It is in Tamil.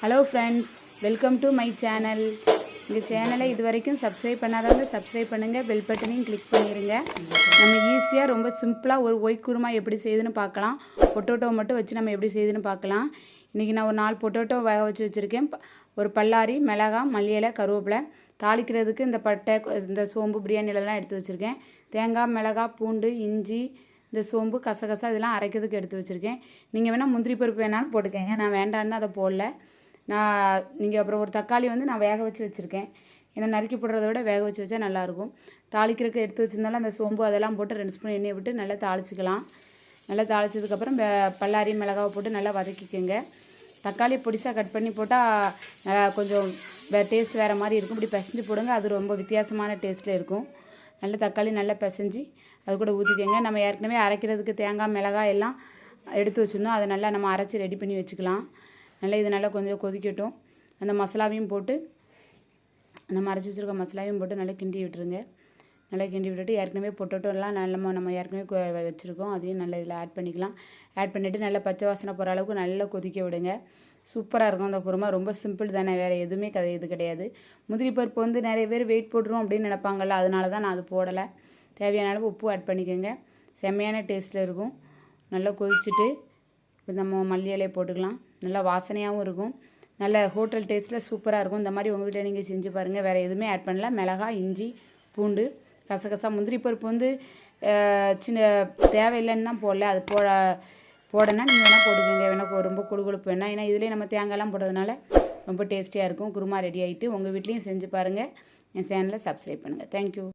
Hello friends welcome to my channel இந்த சேனலை இது வரைக்கும் சப்ஸ்கிரைப் பண்ணாதவங்க சப்ஸ்கிரைப் பண்ணுங்கள் பெல் பட்டனையும் கிளிக் பண்ணிடுங்க நம்ம ஈஸியாக ரொம்ப சிம்பிளாக ஒரு ஒய் குருமா எப்படி செய்யுதுன்னு பார்க்கலாம். பொட்டோட்டோ மட்டும் வச்சு நம்ம எப்படி செய்யுதுன்னு பார்க்கலாம். இன்றைக்கி நான் ஒரு நாலு பொட்டோட்டோ வேக வச்சு வச்சுருக்கேன். ஒரு பல்லாரி மிளகா மல்லியலை கருவேப்பிலை. தாளிக்கிறதுக்கு இந்த பட்டை இந்த சோம்பு பிரியாணிலலாம் எடுத்து வச்சுருக்கேன். தேங்காய் மிளகா பூண்டு இஞ்சி இந்த சோம்பு கசகசா இதெல்லாம் அரைக்கிறதுக்கு எடுத்து வச்சுருக்கேன். நீங்கள் வேணால் முந்திரி பருப்பு வேணாலும் போட்டுக்கங்க. நான் வேண்டான்னு அதை போடல. நான் நீங்கள் அப்புறம் ஒரு தக்காளி வந்து நான் வேக வச்சு வச்சுருக்கேன். ஏன்னா நறுக்கி போடுறத விட வேக வச்சு வச்சா நல்லாயிருக்கும். தாளிக்கிறதுக்கு எடுத்து வச்சிருந்தாலும் அந்த சோம்பு அதெல்லாம் போட்டு ரெண்டு ஸ்பூன் எண்ணெயை விட்டு நல்லா தாளிச்சிக்கலாம். நல்லா தாளிச்சதுக்கப்புறம் பல்லாரி மிளகாவை போட்டு நல்லா வதக்கிக்கோங்க. தக்காளி பொடிசாக கட் பண்ணி போட்டால் கொஞ்சம் டேஸ்ட் வேறு மாதிரி இருக்கும். இப்படி பிசைஞ்சு போடுங்க அது ரொம்ப வித்தியாசமான டேஸ்ட்டில் இருக்கும். நல்லா தக்காளி நல்லா பிசைஞ்சு அது கூட ஊற்றிக்கோங்க நம்ம ஏற்கனவே அரைக்கிறதுக்கு தேங்காய் மிளகாய் எல்லாம் எடுத்து வச்சுருந்தோம். அதை நல்லா நம்ம அரைச்சி ரெடி பண்ணி வச்சுக்கலாம். நல்லா இது நல்லா கொஞ்சம் கொதிக்கட்டும். அந்த மசாலாவையும் போட்டு அந்த மறைச்சி வச்சுருக்க மசாலாவையும் போட்டு நல்லா கிண்டி விட்டுருங்க. நல்லா கிண்டி விட்டுட்டு ஏற்கனவே பொட்டோட்டோலாம் நல்ல நம்ம ஏற்கனவே கொ- வச்சுருக்கோம். அதையும் நல்லா இதில் ஆட் பண்ணிக்கலாம். ஆட் பண்ணிவிட்டு நல்லா பச்சை வாசனை போகிற அளவுக்கு நல்லா கொதிக்க விடுங்க. சூப்பராக இருக்கும் அந்த குருமா. ரொம்ப சிம்பிள் தானே வேறு எதுவுமே கதை இது கிடையாது. முதிரி பருப்பு வந்து நிறைய பேர் வெயிட் போட்டுரும் அப்படின்னு நினைப்பாங்கல்ல அதனால தான் நான் அது போடலை. தேவையான அளவு உப்பு ஆட் பண்ணிக்கோங்க. செம்மையான டேஸ்ட்டில் இருக்கும். நல்லா கொதிச்சுட்டு இப்போ நம்ம மல்லி இலையை போட்டுக்கலாம். நல்லா வாசனையாகவும் இருக்கும். நல்ல ஹோட்டல் டேஸ்ட்டில் சூப்பராக இருக்கும். இந்த மாதிரி உங்கள் வீட்டில் நீங்கள் செஞ்சு பாருங்கள் வேறு எதுவுமே ஆட் பண்ணல. மிளகாய் இஞ்சி பூண்டு கசகசா முந்திரி பருப்பு வந்து சின்ன தேவையில்லைன்னு தான் போடல. அது போட போடனா நீங்கள் வேணால் போட்டுக்கோங்க. வேணால் ரொம்ப கொழு கொழுப்பு வேணாம். ஏன்னா இதிலே நம்ம தேங்காய்லாம் போடுறதுனால ரொம்ப டேஸ்டியாக இருக்கும். குருமா ரெடி ஆகிட்டு உங்கள் வீட்லேயும் செஞ்சு பாருங்கள் என் சேனலை சப்ஸ்கிரைப் பண்ணுங்கள் தேங்க்யூ